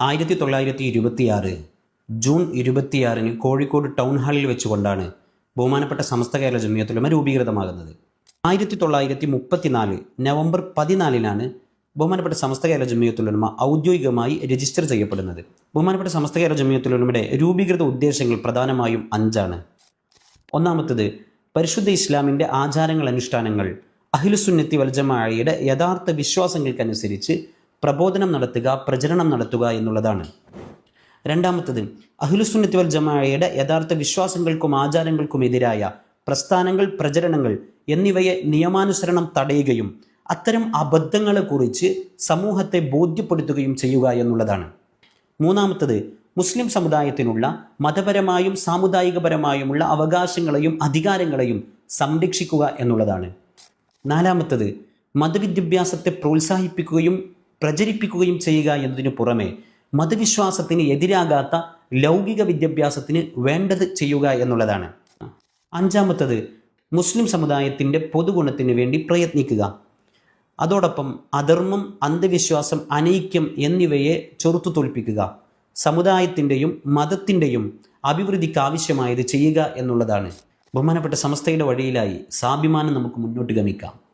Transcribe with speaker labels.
Speaker 1: ആയിരത്തി തൊള്ളായിരത്തി ഇരുപത്തിയാറ് ജൂൺ ഇരുപത്തിയാറിന് കോഴിക്കോട് ടൗൺ ഹാളിൽ വെച്ചുകൊണ്ടാണ് ബഹുമാനപ്പെട്ട സമസ്ത കേരള ജമിയത്തുലമ രൂപീകൃതമാകുന്നത്. ആയിരത്തി തൊള്ളായിരത്തി മുപ്പത്തിനാല് നവംബർ പതിനാലിനാണ് ബഹുമാനപ്പെട്ട സമസ്ത കേരള ജമിയത്തുലമ ഔദ്യോഗികമായി രജിസ്റ്റർ ചെയ്യപ്പെടുന്നത്. ബഹുമാനപ്പെട്ട സമസ്ത കേരള ജമിയത്തുലമയുടെ രൂപീകൃത ഉദ്ദേശങ്ങൾ പ്രധാനമായും അഞ്ചാണ്. ഒന്നാമത്തത് പരിശുദ്ധ ഇസ്ലാമിന്റെ ആചാരങ്ങൾ അനുഷ്ഠാനങ്ങൾ അഹിലുസുന്നത്തി വൽജമായയുടെ യഥാർത്ഥ വിശ്വാസങ്ങൾക്കനുസരിച്ച് പ്രബോധനം നടത്തുക പ്രചരണം നടത്തുക എന്നുള്ളതാണ്. രണ്ടാമത്തത് അഹിലുസുന്നത്തി വൽ ജമാഅയുടെ യഥാർത്ഥ വിശ്വാസങ്ങൾക്കും ആചാരങ്ങൾക്കും എതിരായ പ്രസ്ഥാനങ്ങൾ പ്രചരണങ്ങൾ എന്നിവയെ നിയമാനുസരണം തടയുകയും അത്തരം അബദ്ധങ്ങളെക്കുറിച്ച് സമൂഹത്തെ ബോധ്യപ്പെടുത്തുകയും ചെയ്യുക എന്നുള്ളതാണ്. മൂന്നാമത്തത് മുസ്ലിം സമുദായത്തിനുള്ള മതപരമായും സാമുദായികപരമായുമുള്ള അവകാശങ്ങളെയും അധികാരങ്ങളെയും സംരക്ഷിക്കുക എന്നുള്ളതാണ്. നാലാമത്തത് മതവിദ്യാഭ്യാസത്തെ പ്രോത്സാഹിപ്പിക്കുകയും പ്രചരിപ്പിക്കുകയും ചെയ്യുക എന്നതിനു പുറമെ മതവിശ്വാസത്തിന് എതിരാകാത്ത ലൗകിക വിദ്യാഭ്യാസത്തിന് വേണ്ടത് ചെയ്യുക എന്നുള്ളതാണ്. അഞ്ചാമത്തത് മുസ്ലിം സമുദായത്തിന്റെ പൊതുഗുണത്തിന് വേണ്ടി പ്രയത്നിക്കുക. അതോടൊപ്പം അധർമ്മം അന്ധവിശ്വാസം അനൈക്യം എന്നിവയെ ചെറുത്തു തോൽപ്പിക്കുക. സമുദായത്തിന്റെയും മതത്തിന്റെയും അഭിവൃദ്ധിക്ക് ആവശ്യമായത് ചെയ്യുക എന്നുള്ളതാണ്. ബഹുമാനപ്പെട്ട സമസ്തയുടെ വഴിയിലായി സ്വാഭിമാനം നമുക്ക് മുന്നോട്ട് ഗമിക്കാം.